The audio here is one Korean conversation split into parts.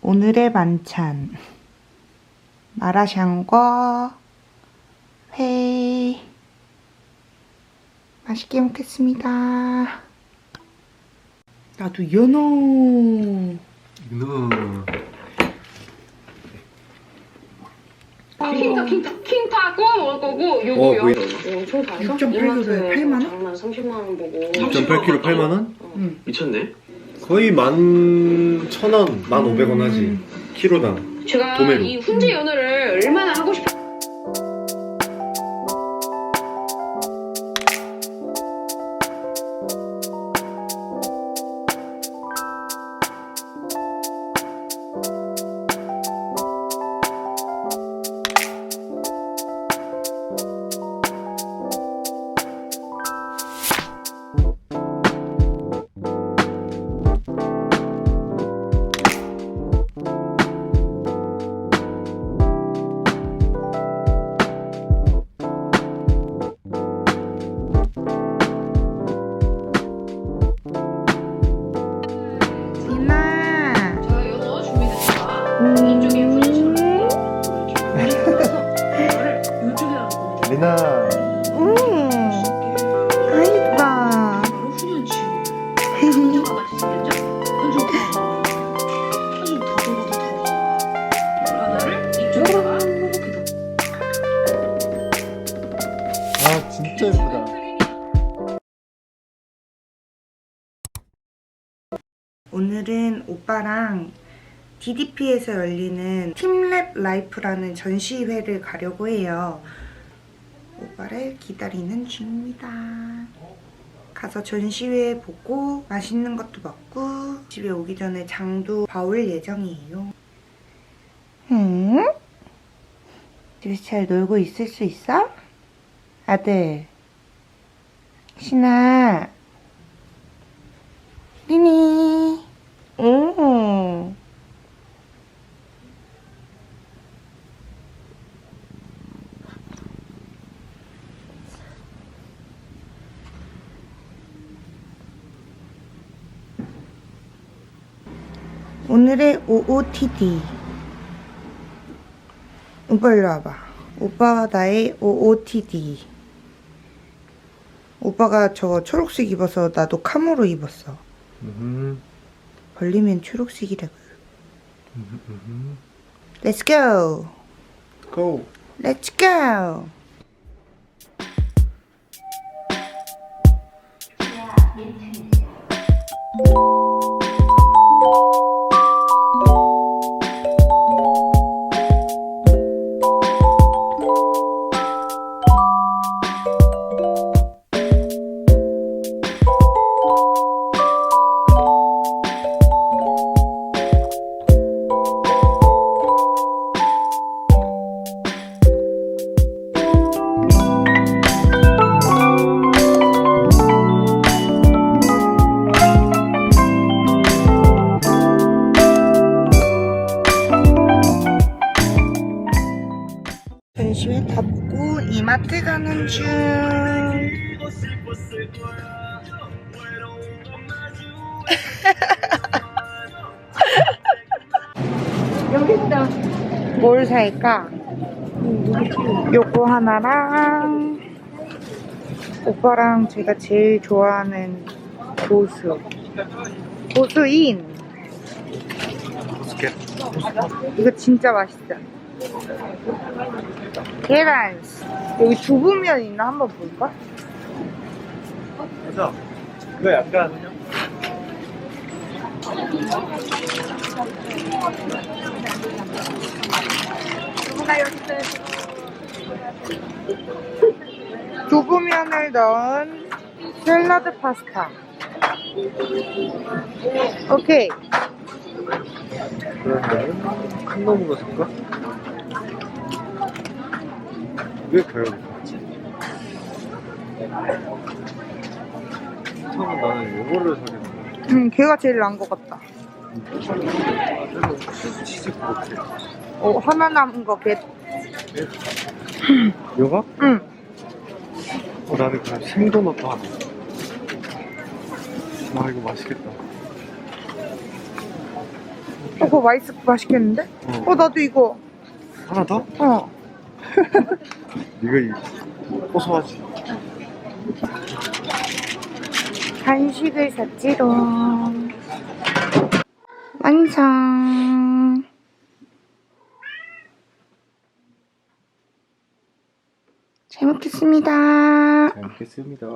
오늘의 만찬 마라샹궈 회 맛있게 먹겠습니다. 나도 연어 너 킹파 킹파 킹파 구워 먹을 거고 요거 어, 요 보인다. 어, 총 다해서 6.8kg 에 8만 원? 장만 30만 원 보고 6.8kg 8만 원? 응. 미쳤네. 거의 만 천 원, 만 오백 원 하지. 키로당. 제가 도매로. 이 훈제 연어를 얼마나 하고 싶어 진짜 예쁘다. 오늘은 오빠랑 DDP에서 열리는 팀랩 라이프라는 전시회를 가려고 해요. 오빠를 기다리는 중입니다. 가서 전시회 보고 맛있는 것도 먹고 집에 오기 전에 장도 봐올 예정이에요. 응? 집에서 잘 놀고 있을 수 있어? 아들. 신아. 리니. 오. 오늘의 OOTD. 오빠 와봐. 오빠와 나의 OOTD. 오빠가 저거 초록색 입어서 나도 카모로 입었어. 음, 벌리면 초록색이라고요. Let's go. 고. Let's go. 전 뭘 살까? 요거 하나랑 오빠랑 제가 제일 좋아하는 고수. 고수인. 이거 진짜 맛있어. 계란. 여기 두부면 있나 한번 볼까? 맞아. 이거 약간 두부면을 넣은 샐러드 파스타. 오케이. 그런데 큰 놈으로 살까? 왜 가요? 스타는 나는 요거를 사겠네. 음, 걔가 제일 나은 것 같다. 치즈 코트. 어, 하나 남은 거 겟. 요거? 응. 어, 나는 그냥 생도넛도 하나. 와, 이거 맛있겠다. 어, 그거 맛있, 맛있겠는데? 어. 어, 나도 이거. 하나 더? 어. 이거 이 고소하지. 간식을 샀지롱. 완성. 잘 먹겠습니다. 잘 먹겠습니다.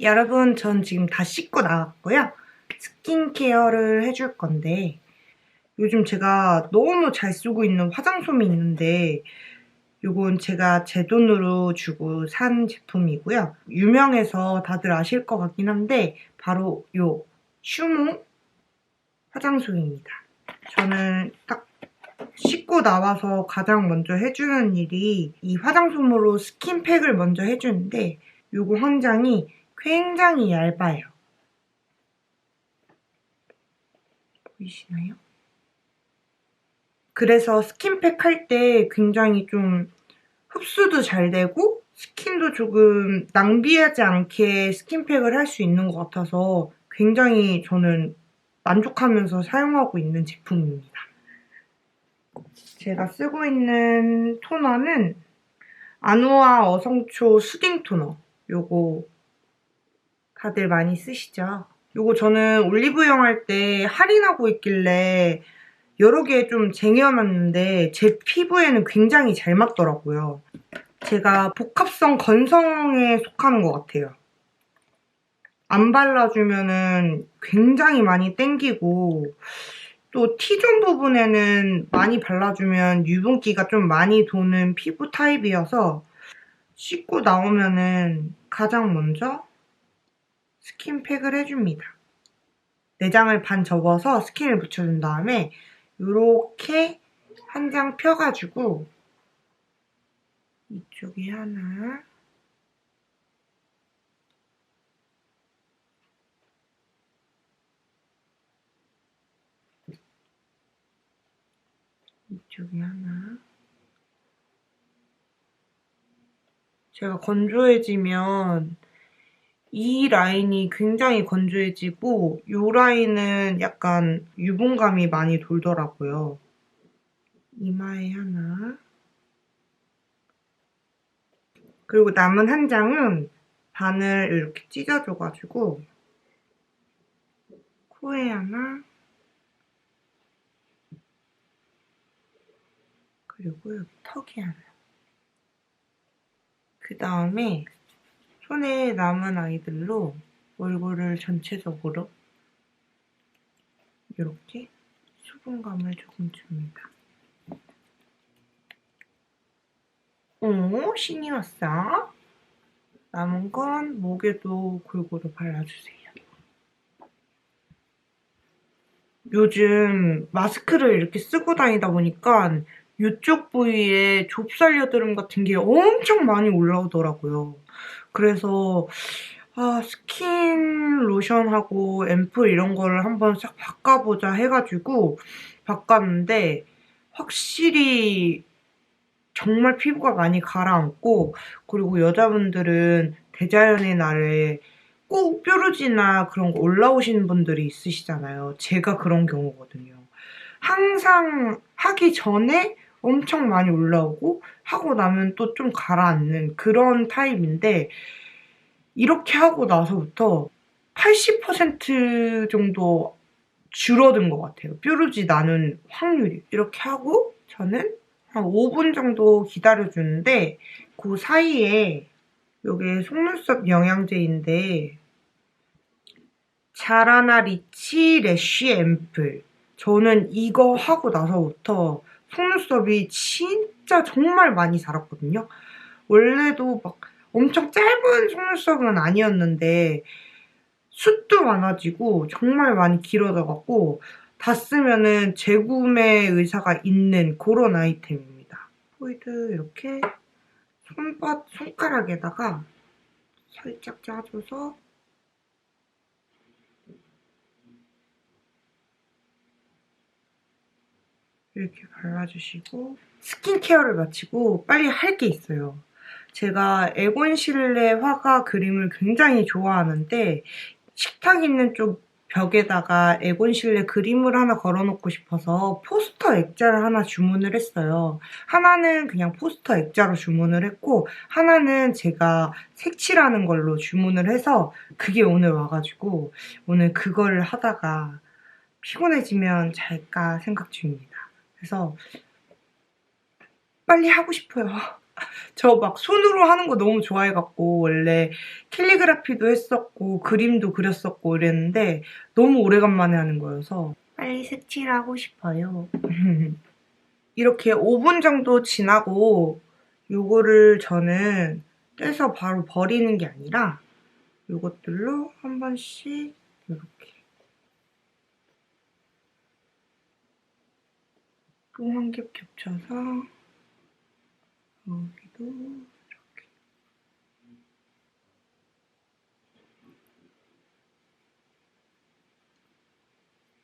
여러분, 전 지금 다 씻고 나왔고요. 스킨케어를 해줄 건데, 요즘 제가 너무 잘 쓰고 있는 화장솜이 있는데, 요건 제가 제 돈으로 주고 산 제품이고요. 유명해서 다들 아실 것 같긴 한데, 바로 요 슈모 화장솜입니다. 저는 딱 씻고 나와서 가장 먼저 해주는 일이 이 화장솜으로 스킨팩을 먼저 해주는데 요거 한 장이 굉장히 얇아요. 보이시나요? 그래서 스킨팩 할 때 굉장히 좀 흡수도 잘 되고 스킨도 조금 낭비하지 않게 스킨팩을 할 수 있는 것 같아서 굉장히 저는 만족하면서 사용하고 있는 제품입니다. 제가 쓰고 있는 토너는 아누아 어성초 수딩 토너. 요거 다들 많이 쓰시죠? 요거 저는 올리브영 할 때 할인하고 있길래 여러 개 좀 쟁여놨는데 제 피부에는 굉장히 잘 맞더라고요. 제가 복합성 건성에 속하는 것 같아요. 안 발라주면은 굉장히 많이 땡기고 또 T존 부분에는 많이 발라주면 유분기가 좀 많이 도는 피부 타입이어서 씻고 나오면은 가장 먼저 스킨팩을 해줍니다. 내장을 반 접어서 스킨을 묻혀준 다음에 이렇게 한 장 펴가지고 이쪽에 하나 이쪽에 하나. 제가 건조해지면 이 라인이 굉장히 건조해지고 이 라인은 약간 유분감이 많이 돌더라고요. 이마에 하나. 그리고 남은 한 장은 반을 이렇게 찢어줘가지고 코에 하나. 그리고 여기 턱이 하나. 그 다음에 손에 남은 아이들로 얼굴을 전체적으로 이렇게 수분감을 조금 줍니다. 오, 신이 왔어. 남은 건 목에도 골고루 발라주세요. 요즘 마스크를 이렇게 쓰고 다니다 보니까 이쪽 부위에 좁쌀 여드름 같은 게 엄청 많이 올라오더라고요. 그래서 아, 스킨 로션하고 앰플 이런 거를 한번 싹 바꿔보자 해가지고 바꿨는데 확실히 정말 피부가 많이 가라앉고 그리고 여자분들은 대자연의 날에 꼭 뾰루지나 그런 거 올라오시는 분들이 있으시잖아요. 제가 그런 경우거든요. 항상 하기 전에 엄청 많이 올라오고 하고 나면 또 좀 가라앉는 그런 타입인데 이렇게 하고 나서부터 80% 정도 줄어든 것 같아요. 뾰루지 나는 확률이. 이렇게 하고 저는 한 5분 정도 기다려주는데 그 사이에 이게 속눈썹 영양제인데 자라나 리치 래쉬 앰플 저는 이거 하고 나서부터 속눈썹이 진짜 정말 많이 자랐거든요. 원래도 막 엄청 짧은 속눈썹은 아니었는데 숱도 많아지고 정말 많이 길어져갖고 다 쓰면은 재구매 의사가 있는 그런 아이템입니다. 포이드 이렇게 손바, 손가락에다가 살짝 짜줘서 이렇게 발라주시고 스킨케어를 마치고 빨리 할 게 있어요. 제가 에곤실레 화가 그림을 굉장히 좋아하는데 식탁 있는 쪽 벽에다가 에곤실레 그림을 하나 걸어놓고 싶어서 포스터 액자를 하나 주문을 했어요. 하나는 그냥 포스터 액자로 주문을 했고 하나는 제가 색칠하는 걸로 주문을 해서 그게 오늘 와가지고 오늘 그걸 하다가 피곤해지면 잘까 생각 중입니다. 그래서 빨리 하고 싶어요. 저 막 손으로 하는 거 너무 좋아해갖고 원래 캘리그라피도 했었고 그림도 그렸었고 이랬는데 너무 오래간만에 하는 거여서 빨리 색칠하고 싶어요. 이렇게 5분 정도 지나고 요거를 저는 떼서 바로 버리는 게 아니라 요것들로 한 번씩 이렇게 또 한 겹 겹쳐서 여기도 이렇게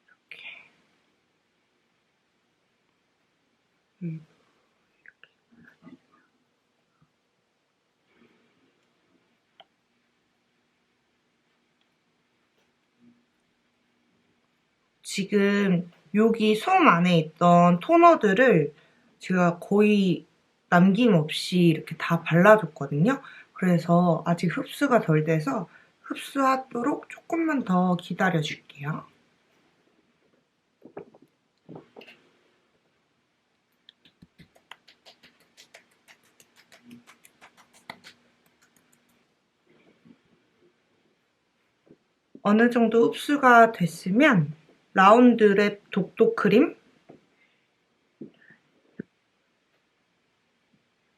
이렇게 음, 지금 여기 솜 안에 있던 토너들을 제가 거의 남김없이 이렇게 다 발라줬거든요. 그래서 아직 흡수가 덜 돼서 흡수하도록 조금만 더 기다려줄게요. 어느 정도 흡수가 됐으면 라운드랩 독도 크림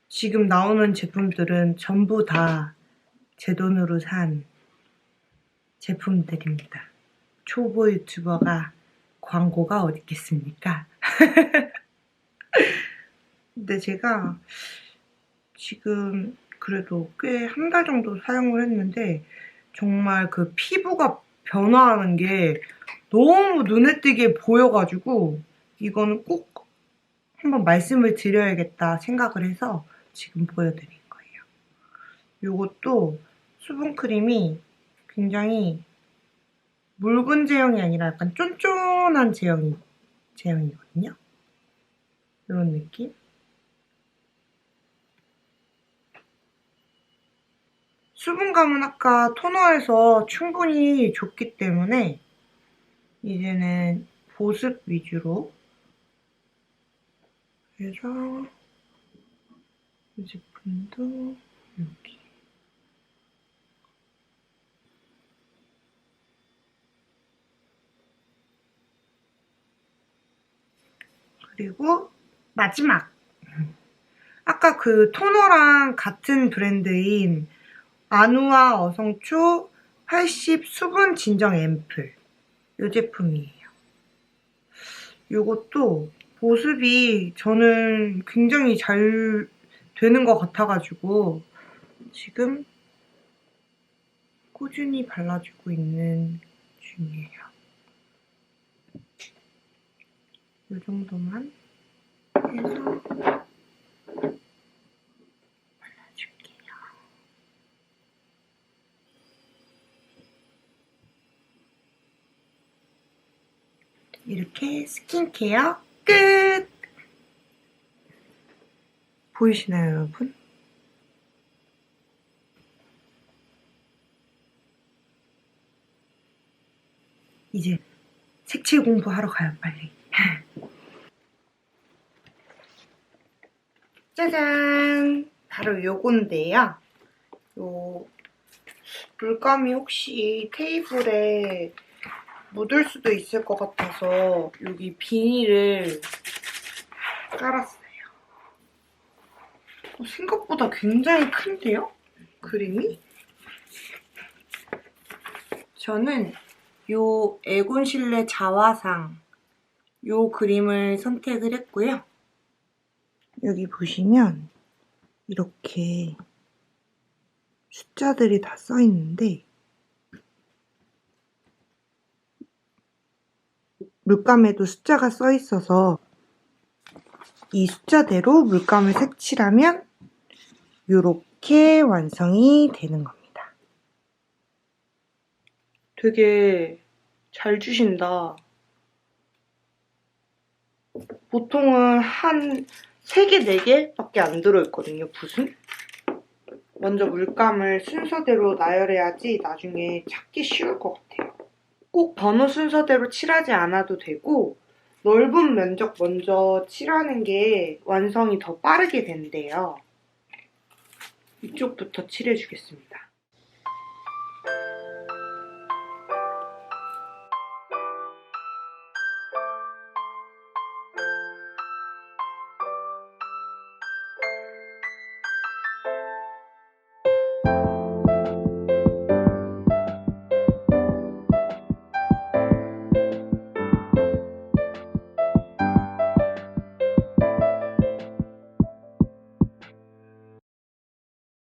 지금 나오는 제품들은 전부 다 제 돈으로 산 제품들입니다. 초보 유튜버가 광고가 어디 있겠습니까? 근데 제가 지금 그래도 꽤 한 달 정도 사용을 했는데 정말 그 피부가 변화하는 게 너무 눈에 띄게 보여가지고 이거는 꼭 한번 말씀을 드려야겠다 생각을 해서 지금 보여드린 거예요. 이것도 수분크림이 굉장히 묽은 제형이 아니라 약간 쫀쫀한 제형이, 제형이거든요. 이런 느낌? 수분감은 아까 토너에서 충분히 줬기 때문에 이제는 보습 위주로. 그래서 이 제품도 여기. 그리고 마지막. 아까 그 토너랑 같은 브랜드인 아누아 어성초 80 수분 진정 앰플 이 제품이에요. 이것도 보습이 저는 굉장히 잘 되는 것 같아가지고 지금 꾸준히 발라주고 있는 중이에요. 이 정도만 해서 발라줄게요. 이렇게 스킨케어 끝! 보이시나요, 여러분? 이제 색칠 공부하러 가요, 빨리. 짜잔! 바로 요건데요. 요 물감이 혹시 테이블에 묻을 수도 있을 것 같아서 여기 비닐을 깔았어요. 어, 생각보다 굉장히 큰데요? 그림이? 저는 요 애곤실내 자화상 요 그림을 선택을 했고요. 여기 보시면 이렇게 숫자들이 다 써 있는데 물감에도 숫자가 써 있어서 이 숫자대로 물감을 색칠하면 이렇게 완성이 되는 겁니다. 되게 잘 주신다. 보통은 한 3개, 4개밖에 안 들어있거든요, 붓은. 먼저 물감을 순서대로 나열해야지 나중에 찾기 쉬울 것 같아요. 꼭 번호 순서대로 칠하지 않아도 되고 넓은 면적 먼저 칠하는 게 완성이 더 빠르게 된대요. 이쪽부터 칠해주겠습니다.